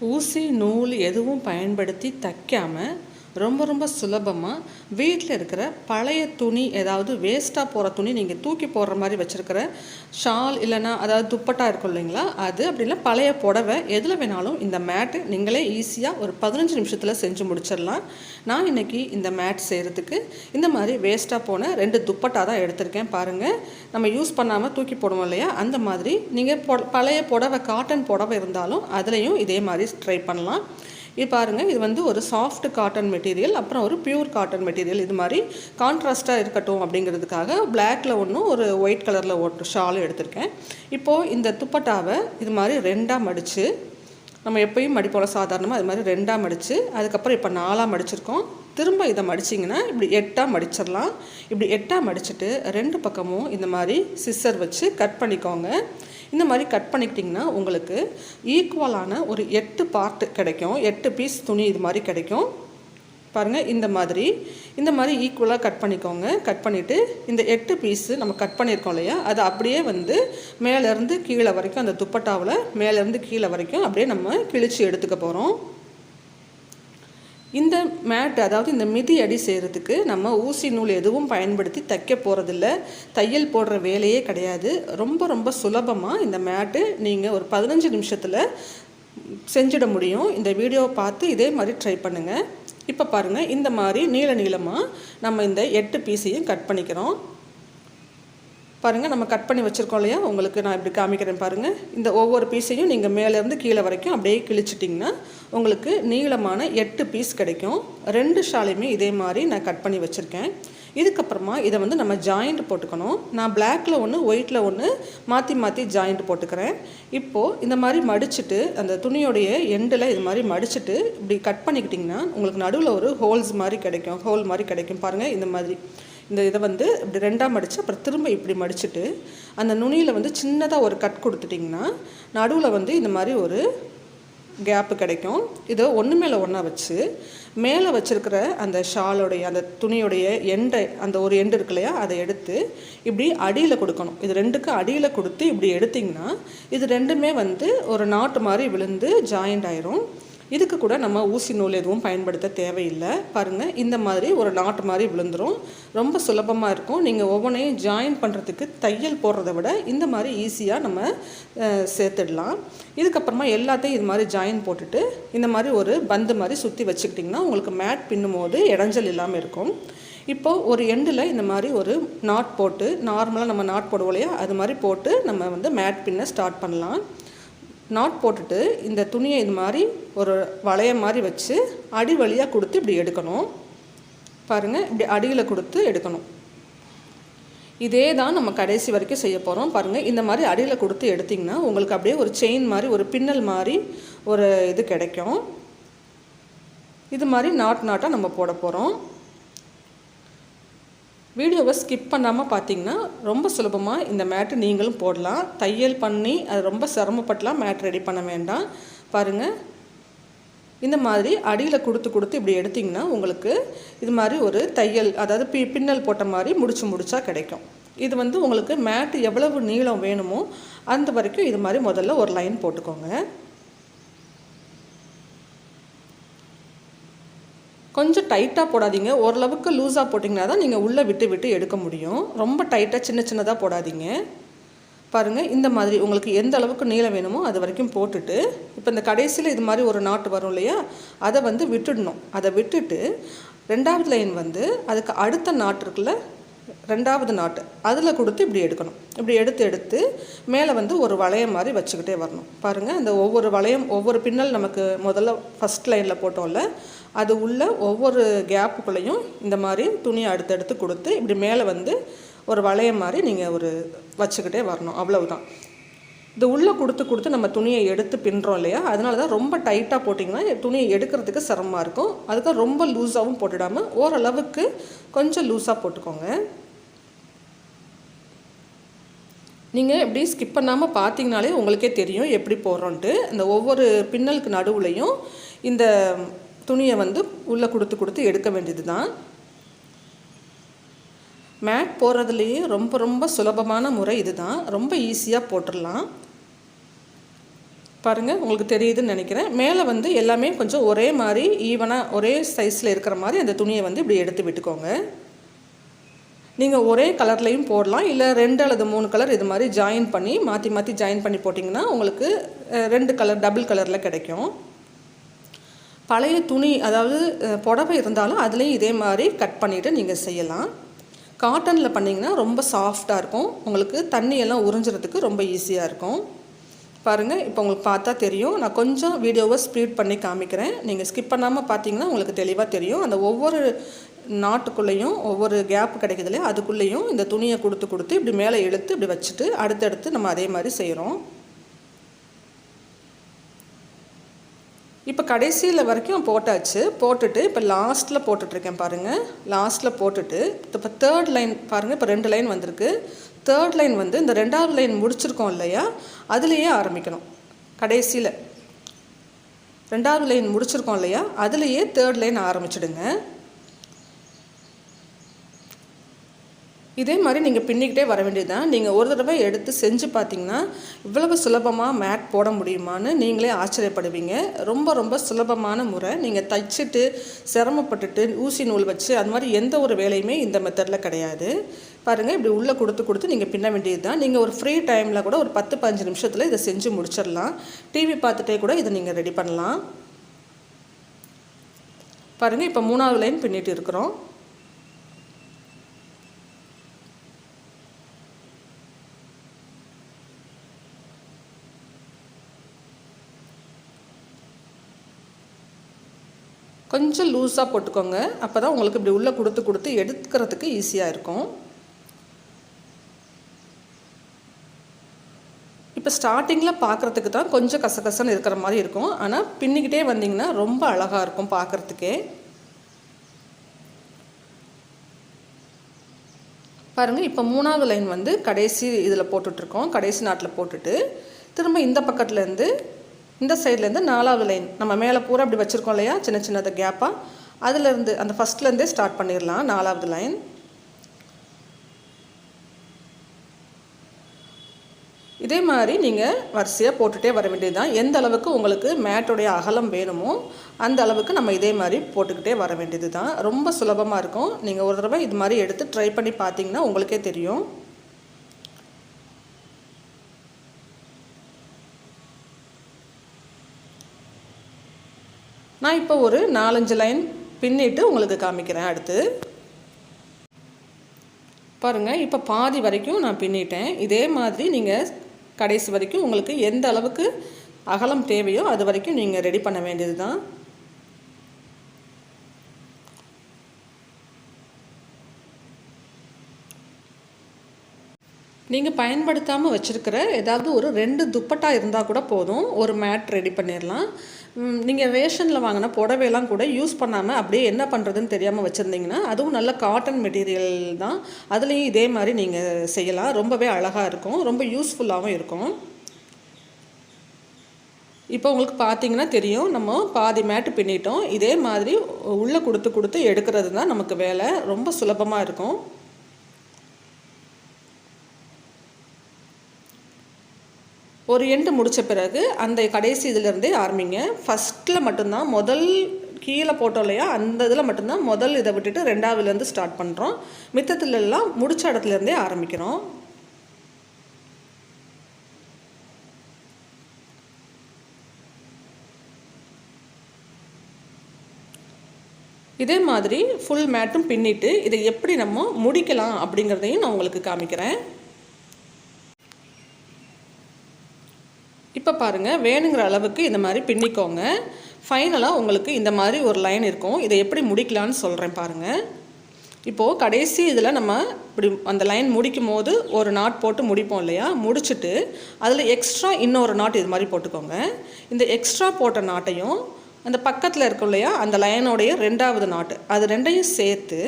ஊசி நூல் எதுவும் பயன்படுத்தி தைக்காமல் ரொம்ப ரொம்ப சுலபமாக வீட்டில் இருக்கிற பழைய துணி ஏதாவது வேஸ்ட்டாக போகிற துணி நீங்கள் தூக்கி போடுற மாதிரி வச்சுருக்கிற ஷால் இல்லைன்னா அதாவது துப்பட்டா இருக்கும் இல்லைங்களா? அது அப்படி இல்லை பழைய புடவை எதில் வேணாலும் இந்த மேட்டு நீங்களே ஈஸியாக ஒரு பதினஞ்சு நிமிஷத்தில் செஞ்சு முடிச்சிடலாம். நான் இன்றைக்கி இந்த மேட் செய்கிறதுக்கு இந்த மாதிரி வேஸ்ட்டாக போன ரெண்டு துப்பட்டா தான் எடுத்திருக்கேன் பாருங்கள் நம்ம யூஸ் பண்ணாமல் தூக்கி போடுவோம் இல்லையா? அந்த மாதிரி நீங்கள் பொ பழைய புடவை காட்டன் புடவை இருந்தாலும் அதுலேயும் இதே மாதிரி ட்ரை பண்ணலாம். இது பாருங்கள் இது வந்து ஒரு சாஃப்ட் காட்டன் மெட்டீரியல் அப்புறம் ஒரு பியூர் காட்டன் மெட்டீரியல் இது மாதிரி கான்ட்ராஸ்ட்டாக இருக்கட்டும் அப்படிங்கிறதுக்காக பிளாக்ல ஒன்றும் ஒரு ஒயிட் கலரில் ஒரு ஷாலும் எடுத்திருக்கேன். இப்போது இந்த துப்பட்டாவை இது மாதிரி ரெண்டாக மடித்து நம்ம எப்பயும் மடிப்போல சாதாரணமாக அது மாதிரி ரெண்டாக மடித்து அதுக்கப்புறம் இப்போ நாலாக மடிச்சிருக்கோம். திரும்ப இதை மடிச்சிங்கன்னா இப்படி எட்டாக மடிச்சிடலாம். இப்படி எட்டாக மடிச்சுட்டு ரெண்டு பக்கமும் இந்த மாதிரி சிஸ்ஸர் வச்சு கட் பண்ணிக்கோங்க. இந்த மாதிரி கட் பண்ணிக்கிட்டிங்கன்னா உங்களுக்கு ஈக்குவலான ஒரு எட்டு பார்ட் கிடைக்கும். எட்டு பீஸ் துணி இது மாதிரி கிடைக்கும். பாருங்கள் இந்த மாதிரி. இந்த மாதிரி ஈக்குவலாக கட் பண்ணிக்கோங்க. கட் பண்ணிவிட்டு இந்த எட்டு பீஸு நம்ம கட் பண்ணியிருக்கோம் இல்லையா? அது அப்படியே வந்து மேலேருந்து கீழே வரைக்கும் அந்த துப்பட்டாவில் மேலேருந்து கீழே வரைக்கும் அப்படியே நம்ம கிழிச்சு எடுத்துக்க போகிறோம் இந்த மேட் அதாவது இந்த மிதி அடி செய்கிறதுக்கு நம்ம ஊசி நூல் எதுவும் பயன்படுத்தி தைக்க போகிறதில்ல தையல் போடுற வேலையே கிடையாது. ரொம்ப ரொம்ப சுலபமாக இந்த மேட்டு நீங்கள் ஒரு பதினஞ்சு நிமிஷத்தில் செஞ்சிட முடியும். இந்த வீடியோவை பார்த்து இதே மாதிரி ட்ரை பண்ணுங்கள் இப்போ பாருங்கள் இந்த மாதிரி நீள நீளமாக நம்ம இந்த எட்டு பீஸையும் கட் பண்ணிக்கிறோம். பாருங்கள் நம்ம கட் பண்ணி வச்சுருக்கோம் இல்லையா? உங்களுக்கு நான் இப்படி காமிக்கிறேன் பாருங்கள் இந்த ஒவ்வொரு பீஸையும் நீங்கள் மேலேருந்து கீழே வரைக்கும் அப்படியே கிழிச்சிட்டிங்கன்னா உங்களுக்கு நீளமான எட்டு பீஸ் கிடைக்கும். ரெண்டு ஷாலையுமே இதே மாதிரி நான் கட் பண்ணி வச்சுருக்கேன். இதுக்கப்புறமா இதை வந்து நம்ம ஜாயிண்ட் போட்டுக்கணும். நான் பிளாக்கில் ஒன்று ஒயிட்டில் ஒன்று மாற்றி மாற்றி ஜாயிண்ட் போட்டுக்கிறேன். இப்போது இந்த மாதிரி மடிச்சுட்டு அந்த துணியோடைய எண்டில் இது மாதிரி மடிச்சுட்டு இப்படி கட் பண்ணிக்கிட்டிங்கன்னா உங்களுக்கு நடுவில் ஒரு ஹோல்ஸ் மாதிரி கிடைக்கும். ஹோல் மாதிரி கிடைக்கும். பாருங்கள் இந்த மாதிரி. இந்த இதை வந்து இப்படி ரெண்டாக மடித்து அப்புறம் திரும்ப இப்படி மடிச்சுட்டு அந்த நுனியில் வந்து சின்னதாக ஒரு கட் கொடுத்துட்டிங்கன்னா நடுவில் வந்து இந்த மாதிரி ஒரு கேப்பு கிடைக்கும். இதை ஒன்று மேலே ஒன்றா வச்சு மேலே வச்சுருக்கிற அந்த ஷாலோடைய அந்த துணியோடைய எண்டை அந்த ஒரு எண்டு இருக்கு இல்லையா அதை எடுத்து இப்படி அடியில் கொடுக்கணும். இது ரெண்டுக்கும் அடியில் கொடுத்து இப்படி எடுத்திங்கன்னா இது ரெண்டுமே வந்து ஒரு நாட்டு மாதிரி விழுந்து ஜாயிண்ட் ஆயிரும். இதுக்கு கூட நம்ம ஊசி நூல் எதுவும் பயன்படுத்த தேவையில்லை. பாருங்கள் இந்த மாதிரி ஒரு நாட்டு மாதிரி விழுந்துடும் ரொம்ப சுலபமாக இருக்கும். நீங்கள் ஒவ்வொன்றையும் ஜாயின் பண்ணுறதுக்கு தையல் போடுறத விட இந்த மாதிரி ஈஸியாக நம்ம சேர்த்துடலாம். இதுக்கப்புறமா எல்லாத்தையும் இது மாதிரி ஜாயின் போட்டுட்டு இந்த மாதிரி ஒரு பந்து மாதிரி சுற்றி வச்சுக்கிட்டிங்கன்னா உங்களுக்கு மேட் பின்னும் போது இடைஞ்சல் இல்லாமல் இருக்கும். இப்போது ஒரு எண்டில் இந்த மாதிரி ஒரு நாட் போட்டு நார்மலாக நம்ம நாட் போடுவோம் இல்லையா? அது மாதிரி போட்டு நம்ம வந்து மேட் பின்ன ஸ்டார்ட் பண்ணலாம். நாட் போட்டுட்டு இந்த துணியை இது மாதிரி ஒரு வளைய மாதிரி வச்சு அடி வழியாக கொடுத்து இப்படி எடுக்கணும். பாருங்கள் இப்படி அடியில் கொடுத்து எடுக்கணும். இதே தான் நம்ம கடைசி வரைக்கும் செய்ய போகிறோம் பாருங்கள் இந்த மாதிரி அடியில் கொடுத்து எடுத்திங்கன்னா உங்களுக்கு அப்படியே ஒரு செயின் மாதிரி ஒரு பின்னல் மாதிரி ஒரு இது கிடைக்கும். இது மாதிரி நாட் நாட்டாக நம்ம போட போகிறோம் வீடியோவை ஸ்கிப் பண்ணாமல் பார்த்தீங்கன்னா ரொம்ப சுலபமாக இந்த மேட்டு நீங்களும் போடலாம். தையல் பண்ணி அது ரொம்ப சிரமப்பட்டலாம் மேட் ரெடி பண்ண வேண்டாம். பாருங்கள் இந்த மாதிரி அடியில் கொடுத்து கொடுத்து இப்படி எடுத்திங்கன்னா உங்களுக்கு இது மாதிரி ஒரு தையல் அதாவது பி பின்னல் போட்ட மாதிரி முடிச்சு முடிச்சா கிடைக்கும். இது வந்து உங்களுக்கு மேட்டு எவ்வளவு நீளம் வேணுமோ அந்த வரைக்கும் இது மாதிரி முதல்ல ஒரு லைன் போட்டுக்கோங்க. கொஞ்சம் டைட்டாக போடாதீங்க. ஓரளவுக்கு லூஸாக போட்டிங்கன்னா தான் நீங்கள் உள்ளே விட்டு விட்டு எடுக்க முடியும். ரொம்ப டைட்டாக சின்ன சின்னதாக போடாதீங்க. பாருங்கள் இந்த மாதிரி உங்களுக்கு எந்த அளவுக்கு நீளம் வேணுமோ அது வரைக்கும் போட்டுட்டு இப்போ இந்த கடைசியில் இது மாதிரி ஒரு நாட்டு வரும் இல்லையா அதை வந்து விட்டுடணும். அதை விட்டுட்டு ரெண்டாவது லைன் வந்து அதுக்கு அடுத்த நாட்டுக்குள்ளே ரெண்டாவது நாட்டு. அதில் கொடுத்து இப்படி எடுக்கணும். இப்படி எடுத்து எடுத்து மேலே வந்து ஒரு வளையம் மாதிரி வச்சுக்கிட்டே வரணும். பாருங்கள் அந்த ஒவ்வொரு வளையம் ஒவ்வொரு பின்னல் நமக்கு முதல்ல ஃபஸ்ட் லைனில் போட்டோம்ல அது உள்ள ஒவ்வொரு கேப்புக்குள்ளேயும் இந்த மாதிரி துணியை அடுத்தடுத்து கொடுத்து இப்படி மேலே வந்து ஒரு வளையம் மாதிரி நீங்கள் ஒரு வச்சுக்கிட்டே வரணும். அவ்வளவுதான். இது உள்ளே கொடுத்து கொடுத்து நம்ம துணியை எடுத்து பின்னுறோம் இல்லையா? அதனால தான் ரொம்ப டைட்டாக போட்டிங்கன்னா துணியை எடுக்கிறதுக்கு சிரமமாக இருக்கும். அதுக்கு ரொம்ப லூஸாகவும் போட்டுடாமல் ஓரளவுக்கு கொஞ்சம் லூஸாக போட்டுக்கோங்க. நீங்கள் எப்படி ஸ்கிப் பண்ணாமல் பார்த்தீங்கனாலே உங்களுக்கே தெரியும் எப்படி போடுறோன்ட்டு. இந்த ஒவ்வொரு பின்னலுக்கு நடுவுலையும் இந்த துணியை வந்து உள்ளே கொடுத்து கொடுத்து எடுக்க வேண்டியது தான் மேட் போடுறதுலேயே ரொம்ப ரொம்ப சுலபமான முறை இது தான் ரொம்ப ஈஸியாக போட்டுடலாம். பாருங்கள் உங்களுக்கு தெரியுதுன்னு நினைக்கிறேன். மேலே வந்து எல்லாமே கொஞ்சம் ஒரே மாதிரி ஈவனாக ஒரே சைஸில் இருக்கிற மாதிரி அந்த துணியை வந்து இப்படி எடுத்து விட்டுக்கோங்க. நீங்கள் ஒரே கலர்லேயும் போடலாம். இல்லை ரெண்டு அல்லது மூணு கலர் இது மாதிரி ஜாயின் பண்ணி மாற்றி மாற்றி ஜாயின் பண்ணி போட்டிங்கன்னா உங்களுக்கு ரெண்டு கலர் டபுள் கலரில் கிடைக்கும். பழைய துணி அதாவது புடவை இருந்தாலும் அதுலேயும் இதே மாதிரி கட் பண்ணிவிட்டு நீங்கள் செய்யலாம். காட்டனில் பண்ணிங்கன்னா ரொம்ப சாஃப்டாக இருக்கும். உங்களுக்கு தண்ணியெல்லாம் உறிஞ்சுறதுக்கு ரொம்ப ஈஸியாக இருக்கும். பாருங்கள் இப்போ உங்களுக்கு பார்த்தா தெரியும். நான் கொஞ்சம் வீடியோவை ஸ்பீட் பண்ணி காமிக்கிறேன். நீங்கள் ஸ்கிப் பண்ணாமல் பார்த்தீங்கன்னா உங்களுக்கு தெளிவாக தெரியும். அந்த ஒவ்வொரு நாட்டுக்குள்ளேயும் ஒவ்வொரு கேப் கிடைக்குது இல்லையா? அதுக்குள்ளேயும் இந்த துணியை கொடுத்து கொடுத்து இப்படி மேலே இழுத்து இப்படி வச்சுட்டு அடுத்தடுத்து நம்ம அதே மாதிரி செய்கிறோம். இப்போ கடைசியில் வரைக்கும் போட்டாச்சு. போட்டுட்டு இப்போ லாஸ்ட்டில் போட்டுட்ருக்கேன் பாருங்கள் லாஸ்ட்டில் போட்டுட்டு இப்போ தேர்ட் லைன் பாருங்கள் இப்போ ரெண்டு லைன் வந்திருக்கு. தேர்ட் லைன் வந்து இந்த ரெண்டாவது லைன் முடிச்சிருக்கோம் இல்லையா? அதுலேயே ஆரம்பிக்கணும். கடைசியில். ரெண்டாவது லைன் முடிச்சிருக்கோம் இல்லையா? அதுலேயே தேர்ட் லைன் ஆரம்பிச்சிடுங்க. இதே மாதிரி நீங்கள் பின்னிக்கிட்டே வர வேண்டியது தான் நீங்கள் ஒரு தடவை எடுத்து செஞ்சு பார்த்தீங்கன்னா இவ்வளவு சுலபமாக மேட் போட முடியுமான்னு நீங்களே ஆச்சரியப்படுவீங்க. ரொம்ப ரொம்ப சுலபமான முறை. நீங்கள் தைச்சிட்டு சிரமப்பட்டுட்டு ஊசி நூல் வச்சு அது மாதிரி எந்த ஒரு வேலையுமே இந்த மெத்தடில் கிடையாது. பாருங்கள் இப்படி உள்ளே கொடுத்து கொடுத்து நீங்கள் பின்ன வேண்டியது தான் நீங்கள் ஒரு ஃப்ரீ டைமில் கூட ஒரு பத்து பதினஞ்சு நிமிஷத்தில் இதை செஞ்சு முடிச்சிடலாம். டிவி பார்த்துட்டே கூட இதை நீங்கள் ரெடி பண்ணலாம். பாருங்கள் இப்போ மூணாவது லைன் பின்னிட்டு இருக்கிறோம். கொஞ்சம் லூஸாக போட்டுக்கோங்க. அப்போ தான் உங்களுக்கு இப்படி உள்ளே கொடுத்து கொடுத்து எடுக்கிறதுக்கு ஈஸியாக இருக்கும். இப்போ ஸ்டார்டிங்கில் பார்க்குறதுக்கு தான் கொஞ்சம் கசகசன்னு இருக்கிற மாதிரி இருக்கும். ஆனால் பின்னிக்கிட்டே வந்தீங்கன்னா ரொம்ப அழகாக இருக்கும் பார்க்குறதுக்கே பாருங்கள் இப்போ மூணாவது லைன் வந்து கடைசி இதில் போட்டுட்ருக்கோம் கடைசி நாட்டில் போட்டுட்டு திரும்ப இந்த பக்கத்துலேருந்து இந்த சைட்லேருந்து நாலாவது லைன் நம்ம மேலே பூரா அப்படி வச்சுருக்கோம் இல்லையா? சின்ன சின்னது கேப்பாக அதுலேருந்து அந்த ஃபஸ்ட்லேருந்தே ஸ்டார்ட் பண்ணிடலாம். நாலாவது லைன் இதே மாதிரி நீங்கள் வரிசையாக போட்டுகிட்டே வர வேண்டியது தான் எந்த அளவுக்கு உங்களுக்கு மேட்டுடைய அகலம் வேணுமோ அந்த அளவுக்கு நம்ம இதே மாதிரி போட்டுக்கிட்டே வர வேண்டியது தான் ரொம்ப சுலபமாக இருக்கும். நீங்கள் ஒரு தடவை இது மாதிரி எடுத்து ட்ரை பண்ணி பார்த்தீங்கன்னா உங்களுக்கே தெரியும். நான் இப்போ ஒரு நாலஞ்சு லைன் பின்னிட்டு உங்களுக்கு காமிக்கிறேன் அடுத்து. பாருங்கள் இப்போ பாதி வரைக்கும் நான் பின்னிட்டேன். இதே மாதிரி நீங்கள் கடைசி வரைக்கும் உங்களுக்கு எந்த அளவுக்கு அகலம் தேவையோ அது வரைக்கும் நீங்கள் ரெடி பண்ண வேண்டியது தான் நீங்கள் பயன்படுத்தாமல் வச்சுருக்கிற ஏதாவது ஒரு ரெண்டு துப்பட்டா இருந்தால் கூட போதும். ஒரு மேட் ரெடி பண்ணிடலாம் நீங்கள் ரேஷனில் வாங்கின புடவையெல்லாம் கூட யூஸ் பண்ணாமல் அப்படியே என்ன பண்ணுறதுன்னு தெரியாமல் வச்சுருந்தீங்கன்னா அதுவும் நல்ல காட்டன் மெட்டீரியல் தான். அதுலேயும் இதே மாதிரி நீங்கள் செய்யலாம். ரொம்பவே அழகாக இருக்கும். ரொம்ப யூஸ்ஃபுல்லாகவும் இருக்கும். இப்போ உங்களுக்கு பார்த்தீங்கன்னா தெரியும். நம்ம பாதி மேட்டு பின்னிட்டோம். இதே மாதிரி உள்ளே கொடுத்து கொடுத்து எடுக்கிறது தான் நமக்கு வேலை. ரொம்ப சுலபமாக இருக்கும். ஒரு எண்டு முடித்த பிறகு அந்த கடைசி இதிலேருந்தே ஆரம்பிங்க ஃபஸ்ட்டில் மட்டும்தான் முதல் கீழே போட்டோம் இல்லையா அந்த இதில் மட்டும்தான் முதல் இதை விட்டுட்டு ரெண்டாவதுலேருந்து ஸ்டார்ட் பண்ணுறோம் மித்தத்துலலாம் முடித்த இடத்துலேருந்தே ஆரம்பிக்கிறோம். இதே மாதிரி ஃபுல் மேட்டும் பின்னிட்டு இதை எப்படி நம்ம முடிக்கலாம் அப்படிங்கிறதையும் நான் உங்களுக்கு காமிக்கிறேன். இப்போ பாருங்கள் வேணுங்கிற அளவுக்கு இந்த மாதிரி பின்னிக்கோங்க. ஃபைனலாக உங்களுக்கு இந்த மாதிரி ஒரு லைன் இருக்கும். இதை எப்படி முடிக்கலான்னு சொல்கிறேன் பாருங்கள் இப்போது கடைசி இதில் நம்ம இப்படி அந்த லைன் முடிக்கும் போது ஒரு நாட் போட்டு முடிப்போம் இல்லையா? முடிச்சுட்டு அதில் எக்ஸ்ட்ரா இன்னொரு நாட் இது மாதிரி போட்டுக்கோங்க. இந்த எக்ஸ்ட்ரா போட்ட நாட்டையும் அந்த பக்கத்தில் இருக்கும் இல்லையா? அந்த லைனோடைய ரெண்டாவது நாட்டு அது ரெண்டையும் சேர்த்து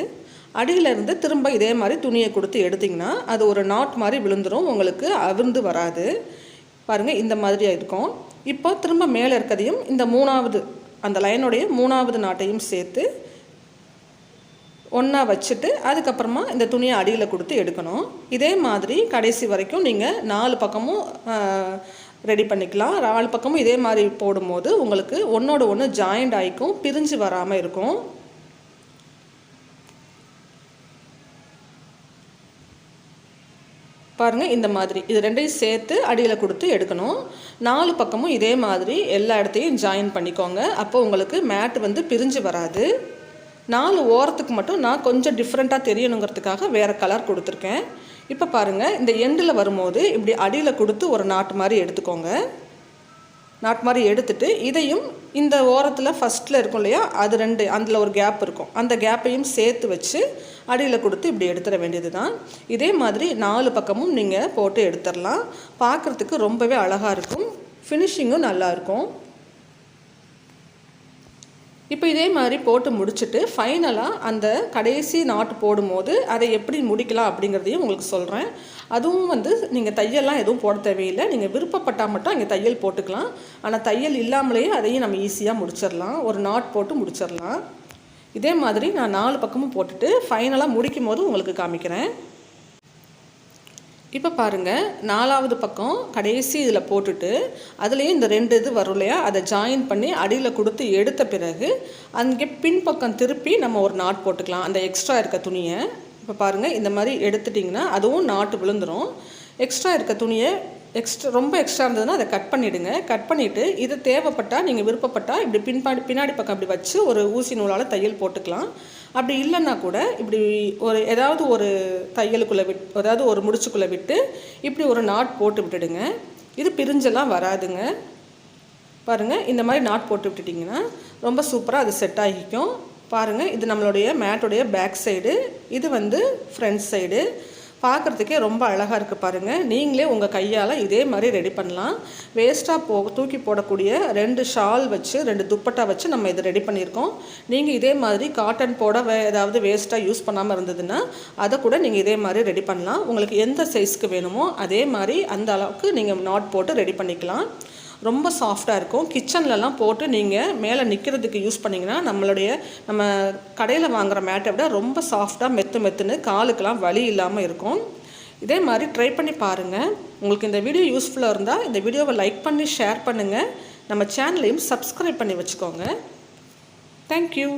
அடியிலேருந்து திரும்ப இதே மாதிரி துணியை கொடுத்து எடுத்திங்கன்னா அது ஒரு நாட் மாதிரி விழுந்துடும் உங்களுக்கு அவிர்ந்து வராது. பாருங்கள் இந்த மாதிரி இருக்கும். இப்போ திரும்ப மேலே இருக்கிறதையும் இந்த மூணாவது அந்த லைனுடைய மூணாவது நாட்டையும் சேர்த்து ஒன்றா வச்சுட்டு அதுக்கப்புறமா இந்த துணியை அடியில் கொடுத்து எடுக்கணும். இதே மாதிரி கடைசி வரைக்கும் நீங்கள் நாலு பக்கமும் ரெடி பண்ணிக்கலாம். நாலு பக்கமும் இதே மாதிரி போடும்போது உங்களுக்கு ஒன்றோட ஒன்று ஜாயிண்ட் ஆகிக்கும் பிரிஞ்சு வராமல் இருக்கும். பாருங்கள் இந்த மாதிரி. இது ரெண்டையும் சேர்த்து அடியில் கொடுத்து எடுக்கணும். நாலு பக்கமும் இதே மாதிரி எல்லா இடத்தையும் ஜாயின் பண்ணிக்கோங்க. அப்போ உங்களுக்கு மேட் வந்து பிரிஞ்சு வராது. நாலு ஓரத்துக்கு மட்டும் நான் கொஞ்சம் டிஃப்ரெண்ட்டாக தெரியணுங்கிறதுக்காக வேறு கலர் கொடுத்துருக்கேன். இப்போ பாருங்கள் இந்த எண்டில் வரும்போது இப்படி அடியில் கொடுத்து ஒரு நாட்டு மாதிரி எடுத்துக்கோங்க. நாட் மாதிரி எடுத்துட்டு இதையும் இந்த ஓரத்தில் ஃபஸ்ட்டில் இருக்கும் இல்லையா? அது ரெண்டு அதில் ஒரு கேப் இருக்கும். அந்த கேப்பையும் சேர்த்து வச்சு அடியில் கொடுத்து இப்படி எடுத்துட வேண்டியது தான் இதே மாதிரி நாலு பக்கமும் நீங்கள் போட்டு எடுத்துடலாம். பார்க்குறதுக்கு ரொம்பவே அழகாக இருக்கும். ஃபினிஷிங்கும் நல்லாயிருக்கும் இப்போ இதே மாதிரி போட்டு முடிச்சுட்டு ஃபைனலாக அந்த கடைசி நாட்டு போடும்போது அதை எப்படி முடிக்கலாம் அப்படிங்கிறதையும் உங்களுக்கு சொல்கிறேன் அதுவும் வந்து நீங்கள் தையல்லாம் எதுவும் போட தேவையில்லை. நீங்கள் விருப்பப்பட்டால் மட்டும் அங்கே தையல் போட்டுக்கலாம். ஆனால் தையல் இல்லாமலேயே அதையும் நம்ம ஈஸியாக முடிச்சிடலாம். ஒரு நாட் போட்டு முடிச்சிடலாம். இதே மாதிரி நான் நாலு பக்கமும் போட்டுட்டு ஃபைனலாக முடிக்கும் போது உங்களுக்கு காமிக்கிறேன். இப்போ பாருங்கள் நாலாவது பக்கம் கடைசி இதில் போட்டுட்டு அதுலேயும் இந்த ரெண்டு இது வரும் இல்லையா? அதை ஜாயின் பண்ணி அடியில் கொடுத்து எடுத்த பிறகு அங்கே பின்பக்கம் திருப்பி நம்ம ஒரு நாட் போட்டுக்கலாம். அந்த எக்ஸ்ட்ரா இருக்க துணியை. இப்போ பாருங்கள் இந்த மாதிரி எடுத்துட்டிங்கன்னா அதுவும் நாட்டு விழுந்துடும் எக்ஸ்ட்ரா இருக்க துணியை எக்ஸ்ட்ரா ரொம்ப எக்ஸ்ட்ரா இருந்ததுன்னா அதை கட் பண்ணிவிடுங்க கட் பண்ணிவிட்டு இது தேவைப்பட்டால் நீங்கள் விருப்பப்பட்டால் இப்படி பின்பாடி பின்னாடி பக்கம் அப்படி வச்சு ஒரு ஊசி நூலால் தையல் போட்டுக்கலாம். அப்படி இல்லைன்னா கூட இப்படி ஒரு ஏதாவது ஒரு தையலுக்குள்ளே விட் அதாவது ஒரு முடிச்சுக்குள்ளே விட்டு இப்படி ஒரு நாட் போட்டு விட்டுடுங்க. இது பிரிஞ்செல்லாம் வராதுங்க. பாருங்கள் இந்த மாதிரி நாட் போட்டு விட்டுட்டிங்கன்னா ரொம்ப சூப்பராக அது செட் ஆகிக்கும். பாருங்கள் இது நம்மளுடைய மேட்டுடைய பேக் சைடு இது வந்து ஃப்ரண்ட் சைடு பார்க்குறதுக்கே ரொம்ப அழகாக இருக்குது பாருங்கள் நீங்களே உங்கள் கையால் இதே மாதிரி ரெடி பண்ணலாம். வேஸ்ட்டாக போ தூக்கி போடக்கூடிய ரெண்டு ஷால் வச்சு ரெண்டு துப்பட்டா வச்சு நம்ம இதை ரெடி பண்ணியிருக்கோம். நீங்கள் இதே மாதிரி காட்டன் போட வே ஏதாவது வேஸ்ட்டாக யூஸ் பண்ணாமல் இருந்ததுன்னா அதை கூட நீங்கள் இதே மாதிரி ரெடி பண்ணலாம். உங்களுக்கு எந்த சைஸ்க்கு வேணுமோ அதே மாதிரி அந்த அளவுக்கு நீங்கள் நாட் போட்டு ரெடி பண்ணிக்கலாம். ரொம்ப சாஃப்டாக இருக்கும். கிச்சன்லலாம் போட்டு நீங்கள் மேலே நிற்கிறதுக்கு யூஸ் பண்ணிங்கன்னா நம்மளுடைய நம்ம கடையில் வாங்குகிற மேட்டை விட ரொம்ப சாஃப்டாக மெத்து மெத்துன்னு காலுக்கெலாம் வலி இல்லாமல் இருக்கும். இதே மாதிரி ட்ரை பண்ணி பாருங்கள் உங்களுக்கு இந்த வீடியோ யூஸ்ஃபுல்லாக இருந்தால் இந்த வீடியோவை லைக் பண்ணி ஷேர் பண்ணுங்கள் நம்ம சேனலையும் சப்ஸ்கிரைப் பண்ணி வச்சுக்கோங்க. தேங்க்யூ